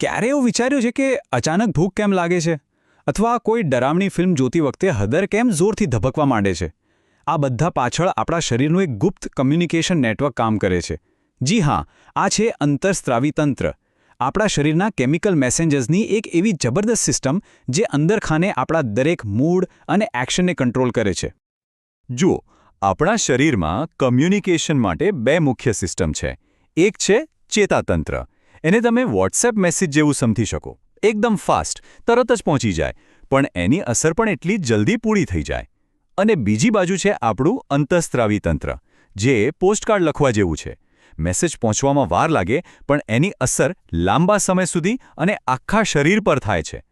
ક્યારે એવું વિચાર્યું છે કે અચાનક ભૂખ કેમ લાગે છે? અથવા કોઈ ડરામણી ફિલ્મ જોતી વખતે હદર કેમ જોરથી ધબકવા માંડે છે? આ બધા પાછળ આપણા શરીરનું એક ગુપ્ત કમ્યુનિકેશન નેટવર્ક કામ કરે છે. જી હા, આ છે અંતરસ્ત્રાવી તંત્ર આપણા શરીરના કેમિકલ મેસેન્જર્સની એક એવી જબરદસ્ત સિસ્ટમ જે અંદરખાને આપણા દરેક મૂડ અને એક્શનને કંટ્રોલ કરે છે. જુઓ, આપણા શરીરમાં કમ્યુનિકેશન માટે બે મુખ્ય સિસ્ટમ છે. એક છે ચેતાતંત્ર. એને તમે વોટ્સએપ મેસેજ જેવું સમજી શકો. એકદમ ફાસ્ટ તરત જ પહોંચી જાય. પણ એની અસર પણ એટલી જલ્દી પૂરી થઈ જાય. અને બીજી બાજુ છે આપણું અંતઃસ્ત્રાવી તંત્ર, જે પોસ્ટકાર્ડ લખવા જેવું છે. મેસેજ પહોંચવામાં વાર લાગે, પણ એની અસર લાંબા સમય સુધી અને આખા શરીર પર થાય છે.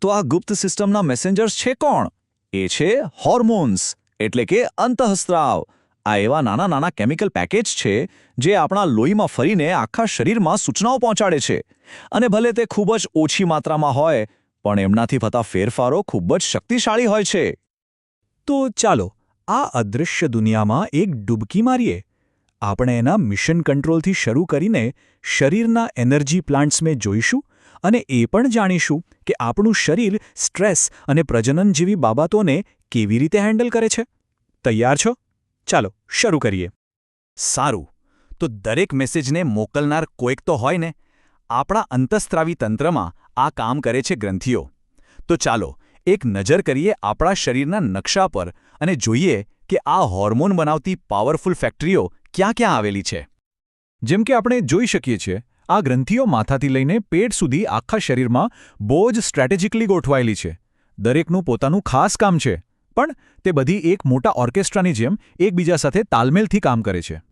તો આ ગુપ્ત સિસ્ટમના મેસેન્જર્સ છે કોણ? એ છે હોર્મોન્સ એટલે કે અંતઃસ્ત્રાવ. આ એવા નાના નાના કેમિકલ પેકેજ છે જે આપણા લોહીમાં ફરીને આખા શરીરમાં સૂચનાઓ પહોંચાડે છે. અને ભલે તે ખૂબ જ ઓછી માત્રામાં હોય, પણ એમનાથી થતા ફેરફારો ખૂબ જ શક્તિશાળી હોય છે. તો ચાલો, આ અદૃશ્ય દુનિયામાં એક ડૂબકી મારીએ. આપણે એના મિશન કંટ્રોલથી શરૂ કરીને શરીરના એનર્જી પ્લાન્ટ્સમાં જોઈશું અને એ પણ જાણીશું કે આપણું શરીર સ્ટ્રેસ અને પ્રજનન જેવી બાબતોને કેવી રીતે હેન્ડલ કરે છે. તૈયાર છો? ચાલો, શરૂ કરીએ. સારું, તો દરેક મેસેજને મોકલનાર કોઈક તો હોય ને? આપણા અંતઃસ્ત્રાવી તંત્રમાં આ કામ કરે છે ગ્રંથિઓ. તો ચાલો, એક નજર કરીએ આપણા શરીરના નકશા પર અને જોઈએ કે આ હોર્મોન બનાવતી પાવરફુલ ફેક્ટરીઓ ક્યાં ક્યાં આવેલી છે. જેમ કે આપણે જોઈ શકીએ છીએ, આ ગ્રંથિઓ માથાથી લઈને પેટ સુધી આખા શરીરમાં બહુ જ સ્ટ્રેટેજિકલી ગોઠવાયેલી છે. દરેકનું પોતાનું ખાસ કામ છે. પણ તે બધી એક મોટા ઓર્કેસ્ટ્રાની જેમ એકબીજા સાથે તાલમેલથી કામ કરે છે.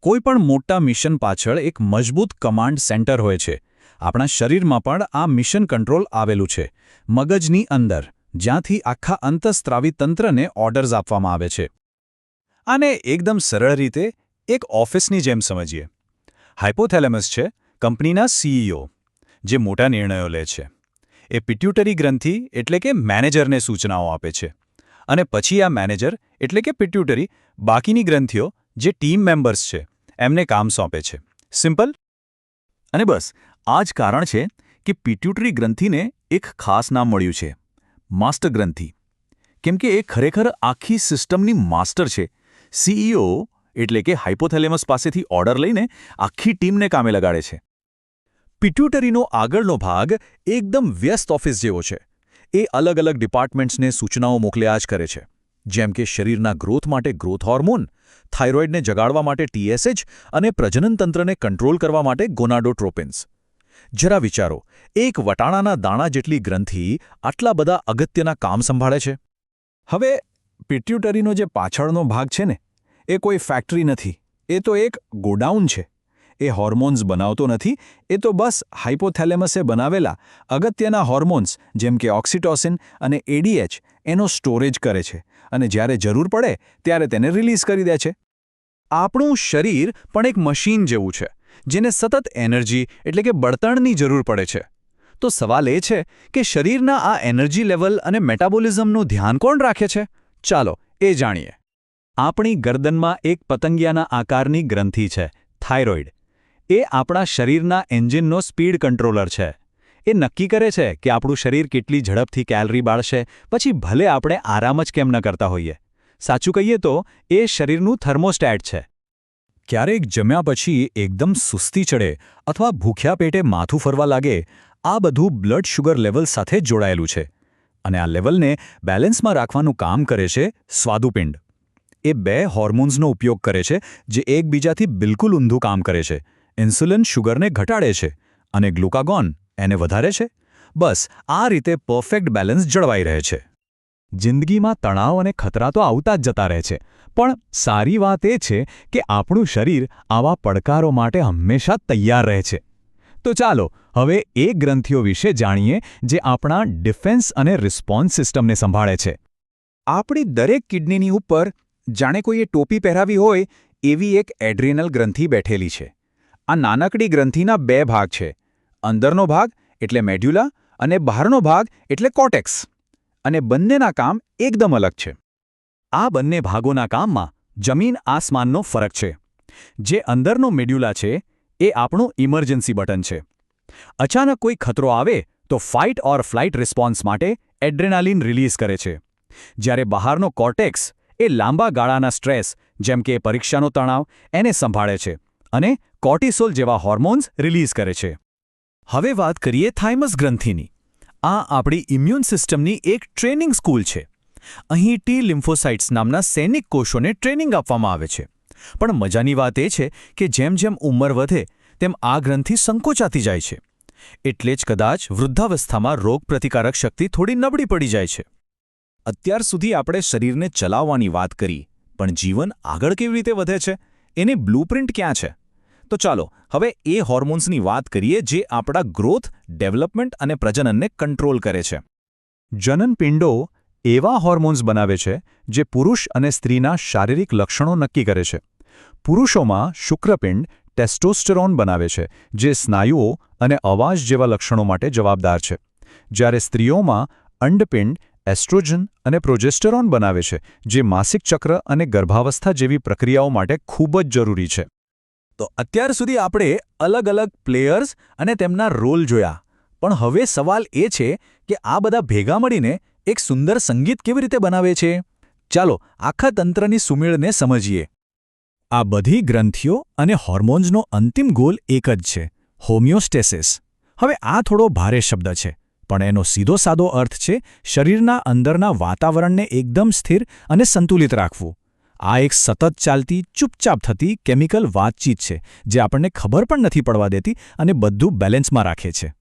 કોઈ પણ મોટા મિશન પાછળ એક મજબૂત કમાન્ડ સેન્ટર હોય છે. આપણા શરીરમાં પણ આ મિશન કંટ્રોલ આવેલું છે. મગજની અંદર, જ્યાંથી આખા અંતઃસ્ત્રાવી તંત્રને ઓર્ડર્સ આપવામાં આવે છે. આને એકદમ સરળ રીતે એક ઓફિસની જેમ સમજીએ. હાઇપોથેલેમસ છે કંપનીના સીઈઓ જે મોટા નિર્ણયો લે છે. એ પિટ્યુટરી ગ્રંથિ એટલે કે મેનેજરને સૂચનાઓ આપે છે. અને પછી આ મેનેજર, એટલે કે પિટ્યુટરી બાકીની ગ્રંથિઓ જે ટીમ મેમ્બર્સ છે, એમને કામ સોંપે છે. સિમ્પલ? અને બસ, આ જ કારણ છે કે પિટ્યુટરી ગ્રંથિને એક ખાસ નામ મળ્યું છે, માસ્ટર ગ્રંથિ. કેમ કે એ ખરેખર આખી સિસ્ટમની માસ્ટર છે. સીઈઓ એટલે કે હાઇપોથેલેમસ પાસેથી ઓર્ડર લઈને આખી ટીમને કામે લગાડે છે. પિટ્યુટરીનો આગળનો ભાગ એકદમ વ્યસ્ત ઓફિસ જેવો છે. એ અલગ અલગ ડિપાર્ટમેન્ટ્સને સૂચનાઓ મોકલ્યા જ કરે છે. જેમ કે શરીરના ગ્રોથ માટે ગ્રોથ હોર્મોન, થાઇરોઇડને જગાડવા માટે ટીએસએચ અને પ્રજનનતંત્રને કંટ્રોલ કરવા માટે ગોનાડોટ્રોપિન્સ. જરા વિચારો, એક વટાણાના દાણા જેટલી ગ્રંથિ આટલા બધા અગત્યના કામ સંભાળે છે? હવે, પિટ્યુટરીનો જે પાછળનો ભાગ છે ને, એ કોઈ ફેક્ટરી નથી. એ તો એક ગોડાઉન છે. એ હોર્મોન્સ બનાવતો નથી, એ તો બસ હાઇપોથેલેમસે બનાવેલા અગત્યના હોર્મોન્સ, જેમ કે ઓક્સિટોસિન અને એડીએચ એનો સ્ટોરેજ કરે છે અને જ્યારે જરૂર પડે ત્યારે તેને રિલીઝ કરી દે છે. આપણું શરીર પણ એક મશીન જેવું છે, જેને સતત એનર્જી એટલે કે બળતણની જરૂર પડે છે. તો સવાલ એ છે કે શરીરના આ એનર્જી લેવલ અને મેટાબોલિઝમનું ધ્યાન કોણ રાખે છે? ચાલો એ જાણીએ. આપણી ગરદનમાં એક પતંગિયાના આકારની ગ્રંથિ છે, થાઇરોઇડ. એ આપણા શરીરના એન્જિનનો સ્પીડ કંટ્રોલર છે. એ નક્કી કરે છે કે આપણું શરીર કેટલી ઝડપથી કેલરી બાળશે, પછી ભલે આપણે આરામ જ કેમ ન કરતા હોઈએ. સાચું કહીએ તો, એ શરીરનું થર્મોસ્ટેટ છે. ક્યારેક જમ્યા પછી એકદમ સુસ્તી ચડે અથવા ભૂખ્યા પેટે માથું ફરવા લાગે, આ બધું બ્લડ શુગર લેવલ સાથે જોડાયેલું છે. અને આ લેવલને બેલેન્સમાં રાખવાનું કામ કરે છે સ્વાદુપિંડ. એ બે હોર્મોન્સનો ઉપયોગ કરે છે, જે એકબીજાથી બિલકુલ ઊંધું કામ કરે છે. ઇન્સ્યુલિન શુગરને ઘટાડે છે અને ગ્લુકાગોન એને વધારે છે? બસ, આ રીતે પરફેક્ટ બેલેન્સ જળવાઈ રહે છે. જિંદગીમાં તણાવ અને ખતરા તો આવતા જ જતા રહે છે, પણ સારી વાત એ છે કે આપણું શરીર આવા પડકારો માટે હંમેશા તૈયાર રહે છે. તો ચાલો, હવે એ ગ્રંથિઓ વિશે જાણીએ જે આપણા ડિફેન્સ અને રિસ્પોન્સ સિસ્ટમને સંભાળે છે. આપણી દરેક કિડનીની ઉપર, જાણે કોઈએ ટોપી પહેરાવી હોય, એવી એક એડ્રિનલ ગ્રંથિ બેઠેલી છે. આ નાનકડી ગ્રંથિના બે ભાગ છે. અંદરનો ભાગ એટલે મેડ્યુલા અને બહારનો ભાગ એટલે કોટેક્સ. અને બંનેના કામ એકદમ અલગ છે. આ બંને ભાગોના કામમાં જમીન આસમાનનો ફરક છે. જે અંદરનો મેડ્યુલા છે, એ આપણું ઇમરજન્સી બટન છે. અચાનક કોઈ ખતરો આવે તો ફાઇટ ઓર ફ્લાઇટ રિસ્પોન્સ માટે એડ્રેનાલિન રિલીઝ કરે છે. જ્યારે બહારનો કોર્ટેક્સ એ લાંબા ગાળાના સ્ટ્રેસ, જેમ કે પરીક્ષાનો તણાવ, એને સંભાળે છે. અને કોર્ટિસોલ જેવા હોર્મોન્સ રિલીઝ કરે છે. હવે વાત કરીએ થાઇમસ ગ્રંથિની. આ આપણી ઇમ્યુન સિસ્ટમની એક ટ્રેનિંગ સ્કૂલ છે. અહીં ટી લિમ્ફોસાઇટ્સ નામના સૈનિક કોષોને ટ્રેનિંગ આપવામાં આવે છે. પણ મજાની વાત એ છે કે જેમ જેમ ઉંમર વધે, તેમ આ ગ્રંથિ સંકોચાતી જાય છે. એટલે જ કદાચ વૃદ્ધાવસ્થામાં રોગપ્રતિકારક શક્તિ થોડી નબળી પડી જાય છે. અત્યાર સુધી આપણે શરીરને ચલાવવાની વાત કરી, પણ જીવન આગળ કેવી રીતે વધે છે? એની બ્લુપ્રિન્ટ ક્યાં છે? તો ચાલો, હવે એ હોર્મોન્સની વાત કરીએ જે આપણા ગ્રોથ, ડેવલપમેન્ટ અને પ્રજનનને કંટ્રોલ કરે છે. જનનપિંડો એવા હોર્મોન્સ બનાવે છે જે પુરુષ અને સ્ત્રીના શારીરિક લક્ષણો નક્કી કરે છે. પુરુષોમાં શુક્રપિંડ ટેસ્ટોસ્ટેરોન બનાવે છે, જે સ્નાયુઓ અને અવાજ જેવા લક્ષણો માટે જવાબદાર છે. જ્યારે સ્ત્રીઓમાં અંડપિંડ એસ્ટ્રોજન અને પ્રોજેસ્ટેરોન બનાવે છે, જે માસિક ચક્ર અને ગર્ભાવસ્થા જેવી પ્રક્રિયાઓ માટે ખૂબ જ જરૂરી છે. તો અત્યાર સુધી આપણે અલગ અલગ પ્લેયર્સ અને તેમના રોલ જોયા. પણ હવે સવાલ એ છે કે આ બધા ભેગા મળીને એક સુંદર સંગીત કેવી રીતે બનાવે છે? ચાલો આખા તંત્રની સુમેળને સમજીએ. આ બધી ગ્રંથિઓ અને હોર્મોન્સનો અંતિમ ગોલ એક જ છે, હોમિયોસ્ટેસિસ. હવે આ થોડો ભારે શબ્દ છે, પણ એનો સીધો સાદો અર્થ છે શરીરના અંદરના વાતાવરણને એકદમ સ્થિર અને સંતુલિત રાખવું. આ એક સતત ચાલતી, ચૂપચાપ થતી કેમિકલ વાતચીત છે, જે આપણને ખબર પણ નથી પડવા દેતી અને બધું બેલેન્સમાં રાખે છે.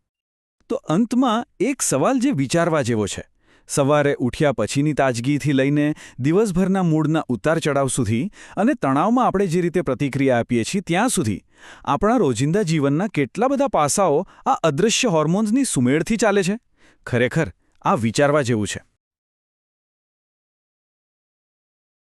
તો અંતમાં એક સવાલ જે વિચારવા જેવો છે. સવારે ઉઠ્યા પછીની તાજગીથી લઈને દિવસભરના મૂડના ઉતાર ચડાવ સુધી અને તણાવમાં આપણે જે રીતે પ્રતિક્રિયા આપીએ છીએ ત્યાં સુધી, આપણા રોજિંદા જીવનના કેટલા બધા પાસાઓ આ અદૃશ્ય હોર્મોન્સની સુમેળથી ચાલે છે? ખરેખર, આ વિચારવા જેવું છે.